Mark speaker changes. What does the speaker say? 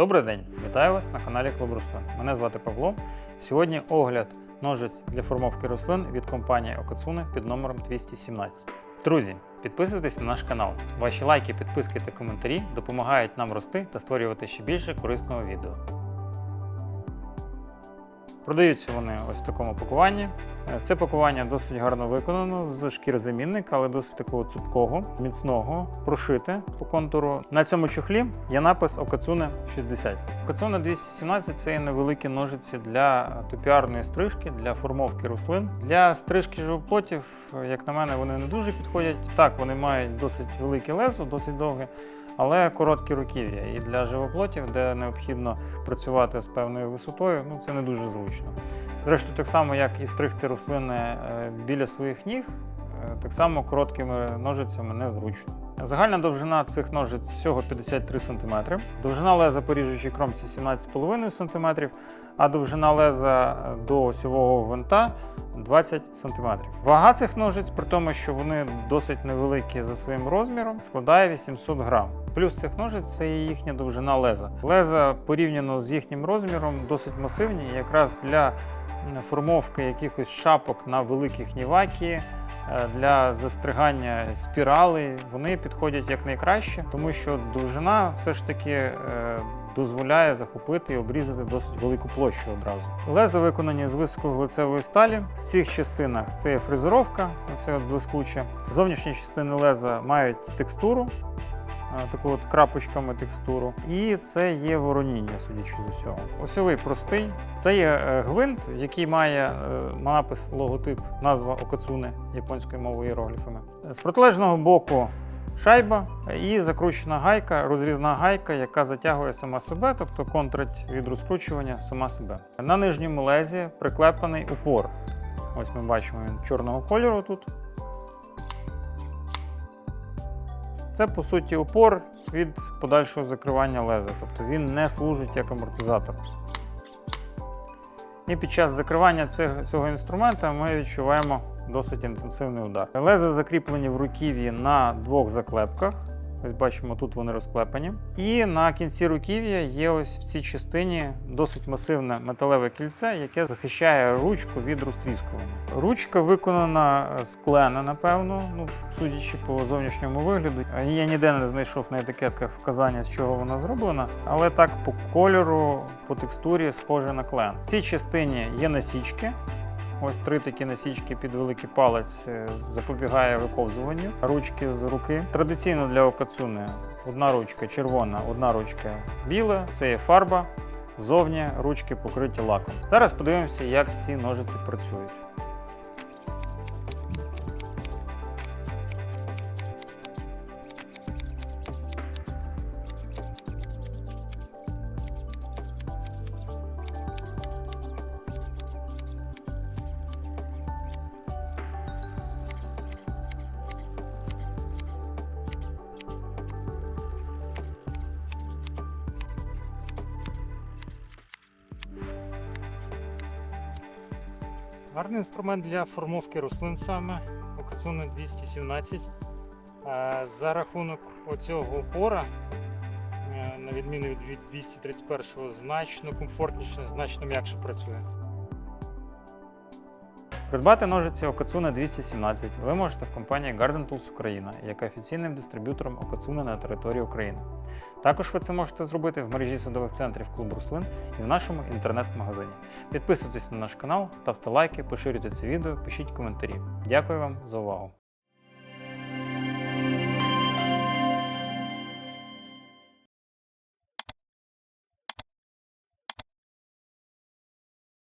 Speaker 1: Добрий день! Вітаю вас на каналі Клуб Рослин. Мене звати Павло. Сьогодні огляд ножиць для формовки рослин від компанії Окацуне під номером 217. Друзі, підписуйтесь на наш канал. Ваші лайки, підписки та коментарі допомагають нам рости та створювати ще більше корисного відео. Продаються вони ось в такому пакуванні. Е, Це пакування досить гарно виконано з шкірозамінника, але досить такого цупкого, міцного, прошите по контуру. На цьому чохлі є напис Окацуне 60. Окацуне 217 це невеликі ножиці для топіарної стрижки, для формовки рослин. Для стрижки живоплотів, як на мене, вони не дуже підходять. Так, вони мають досить велике лезо, досить довге. Але короткі руків'я. І для живоплотів, де необхідно працювати з певною висотою, ну це не дуже зручно. Зрештою, так само, як і стригти рослини е, біля своїх ніг, е, так само короткими ножицями незручно. Загальна довжина цих ножиць всього 53 см, довжина леза по ріжучій кромці 17,5 см, а довжина леза до осьового гвинта 20 см. Вага цих ножиць, при тому, що вони досить невеликі за своїм розміром, складає 800 грам. Плюс цих ножиць це їхня довжина леза. Леза порівняно з їхнім розміром досить масивні, якраз для формовки якихось шапок на великих нівакі. Е, Для застригання спіралей вони підходять як найкраще, тому що довжина все ж таки е, дозволяє захопити і обрізати досить велику площу одразу. Леза виконані з високоглицевої сталі. В цих частинах це є фрезеровка, це блискуче. Зовнішні частини леза мають текстуру, таку от крапочками текстуру. І це є вороніння, судячи з усього. Осьовий простий. Це є е, гвинт, який має е, напис, логотип, назва Окацуне японською мовою іерогліфами. З протилежного боку шайба і закручена гайка, розрізна гайка, яка затягує сама себе, тобто контрить від розкручування сама себе. На нижньому лезі приклепаний упор. Ось ми бачимо він чорного кольору тут. Це по суті опор від подальшого закривання леза, тобто він не служить як амортизатор. І під час закривання цього інструмента ми відчуваємо досить інтенсивний удар. Леза закріплені в руків'ї на двох заклепках. Ось бачимо, тут вони розклепані. І на кінці руків'я є ось в цій частині досить масивне металеве кільце, яке захищає ручку від розтріскування. Ручка виконана з клена, напевно, ну, судячи по зовнішньому вигляду. Я ніде не знайшов на етикетках вказання, з чого вона зроблена, але так по кольору, по текстурі схоже на клен. В цій частині є насічки. Ось три такі насічки під великий палець е, запобігає виковзуванню ручки з руки. Традиційно для окацуни одна ручка червона, одна ручка біла. Це є фарба. Зовні ручки покриті лаком. Зараз подивимося, як ці ножиці працюють. Гарний інструмент для формовки рослин саме Окацуне 217. Е, За рахунок оцього опора, е, на відміну від 231-го, значно комфортніше, значно м'якше працює. Придбати ножиці Окацуна 217 ви можете в компанії Garden Tools Україна, яка є офіційним дистриб'ютором Окацуна на території України. Також ви це можете зробити в мережі садових центрів клуб рослин і в нашому інтернет-магазині. Підписуйтесь на наш канал, ставте лайки, поширюйте це відео, пишіть коментарі. Дякую вам за увагу!